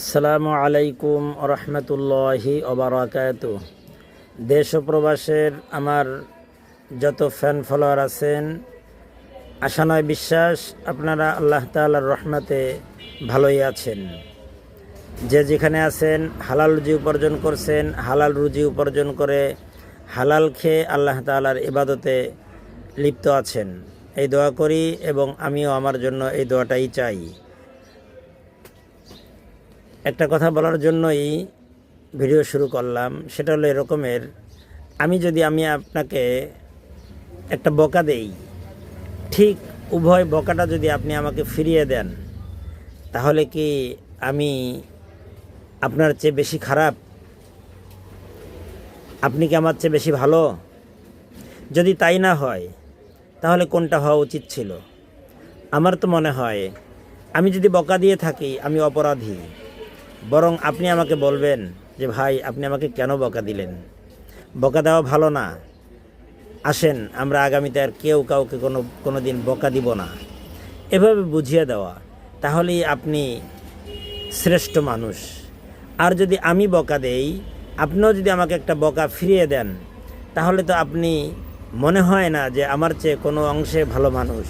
আসসালামু আলাইকুম রহমতুল্লাহি ওবরাকাত দেশ প্রবাসের আমার যত ফ্যান ফলোয়ার আছেন, আশা নয় বিশ্বাস, আপনারা আল্লাহ তাআলার রহমতে ভালোই আছেন। যে যেখানে আছেন, হালাল রুজি উপার্জন করছেন, হালাল রুজি উপার্জন করে হালাল খেয়ে আল্লাহ তাআলার ইবাদতে লিপ্ত আছেন। এই দোয়া করি এবং আমিও আমার জন্য এই দোয়াটাই চাই। একটা কথা বলার জন্যই ভিডিও শুরু করলাম, সেটা হলো এরকমের, আমি যদি আমি আপনাকে একটা বকা দেই, ঠিক উভয় বকাটা যদি আপনি আমাকে ফিরিয়ে দেন, তাহলে কি আমি আপনার চেয়ে বেশি খারাপ? আপনি কি আমার চেয়ে বেশি ভালো? যদি তাই না হয়, তাহলে কোনটা হওয়া উচিত ছিল? আমার তো মনে হয়, আমি যদি বকা দিয়ে থাকি, আমি অপরাধী। বরং আপনি আমাকে বলবেন যে, ভাই, আপনি আমাকে কেন বকা দিলেন? বকা দেওয়া ভালো না। আসেন, আমরা আগামীতে আর কেউ কাউকে কোনো কোনো দিন বকা দিব না। এভাবে বুঝিয়ে দেওয়া, তাহলেই আপনি শ্রেষ্ঠ মানুষ। আর যদি আমি বকা দেই, আপনিও যদি আমাকে একটা বকা ফিরিয়ে দেন, তাহলে তো আপনি, মনে হয় না যে আমার চেয়ে কোনো অংশে ভালো মানুষ।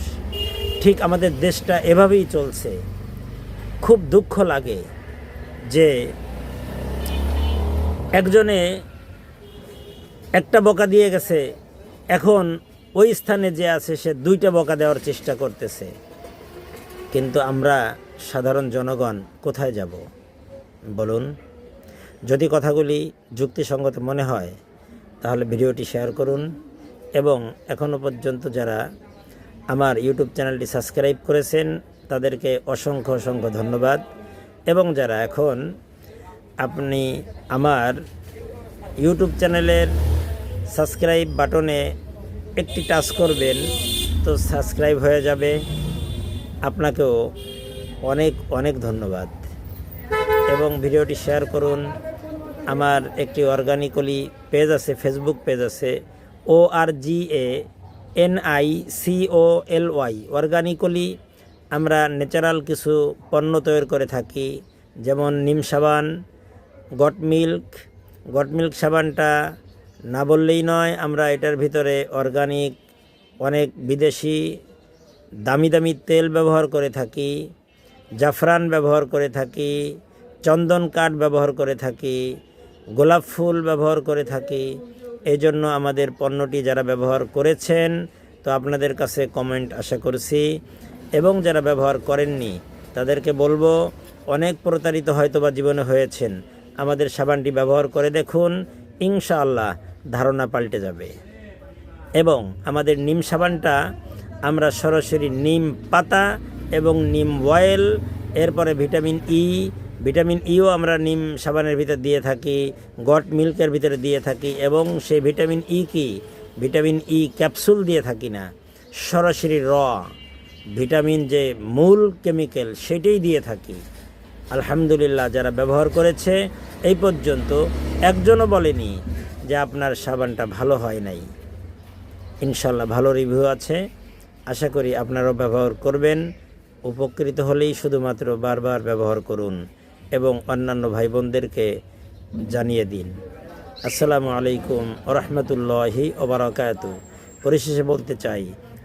ঠিক আমাদের দেশটা এভাবেই চলছে। খুব দুঃখ লাগে একজনে একটা বকা দিয়ে গেছে, এখন ওই স্থানে যে আছে সে দুইটা বকা দেওয়ার চেষ্টা করতেছে। কিন্তু আমরা সাধারণ জনগণ কোথায় যাব? বলুন। যদি কথাগুলি যুক্তিসঙ্গত মনে হয়, তাহলে ভিডিওটি শেয়ার করুন এবং এখনও পর্যন্ত যারা আমার ইউটিউব চ্যানেলটি সাবস্ক্রাইব করেছেন, তাদেরকে অসংখ্য অসংখ্য ধন্যবাদ। এবং যারা এখন আপনি আমার ইউটিউব চ্যানেলের সাবস্ক্রাইব বাটনে একটি টাচ করবেন, তো সাবস্ক্রাইব হয়ে যাবে। আপনাকেও অনেক অনেক ধন্যবাদ। এবং ভিডিওটি শেয়ার করুন। আমার একটি অর্গানিকলি পেজ আছে ফেসবুক পেজ আছে O R G A N I C O L Y organically আমরা ন্যাচারাল কিছু পণ্য তৈরি করে থাকি, যেমন নিম সাবান, গট মিল্ক। গট মিল্ক সাবানটা না বললেই নয়, আমরা এটার ভিতরে অর্গানিক অনেক বিদেশি, দামি দামি তেল ব্যবহার করে থাকি, জাফরান ব্যবহার করে থাকি, চন্দন কাঠ ব্যবহার করে থাকি, গোলাপ ফুল ব্যবহার করে থাকি। এই জন্য আমাদের পণ্যটি যারা ব্যবহার করেছেন, তো আপনাদের কাছে কমেন্ট আশা করছি। এবং যারা ব্যবহার করেননি, তাদেরকে বলব, অনেক প্রতারিত হয়তো বা জীবনে হয়েছেন। আমাদের সাবানটি ব্যবহার করে দেখুন, ইনশাআল্লাহ ধারণা পাল্টে যাবে। এবং আমাদের নিম সাবানটা, আমরা সরাসরি নিম পাতা এবং নিম অয়েল এরপরে ভিটামিন ই ভিটামিন ইও আমরা নিম সাবানের ভিতরে দিয়ে থাকি, গট মিল্কের ভিতরে দিয়ে থাকি, এবং সেই ভিটামিন ই কি? ভিটামিন ই ক্যাপসুল দিয়ে থাকি না, সরাসরি র। ভিটামিন যে মূল কেমিক্যাল সেটাই দিয়ে থাকি। আলহামদুলিল্লাহ যারা ব্যবহার করেছে, এই পর্যন্ত একজনও বলেনি যে আপনার সাবানটা ভালো হয় নাই। ইনশাল্লাহ ভালো রিভিউ আছে। আশা করি আপনারাও ব্যবহার করবেন। উপকৃত হলেই শুধুমাত্র বারবার ব্যবহার করুন এবং অন্যান্য ভাই বোনদেরকে জানিয়ে দিন। আসসালামু আলাইকুম রহমতুল্লাহি ওবরাকাত পরিশেষে বলতে চাই,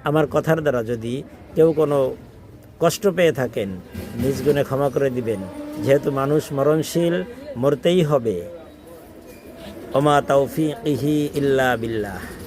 আমার কথার দ্বারা যদি কেউ কোনো কষ্ট পেয়ে থাকেন, নিজ গুণে ক্ষমা করে দিবেন। যেহেতু মানুষ মরণশীল, মরতেই হবে। অমা তৌফিক ইহি ইল্লা বিল্লাহ।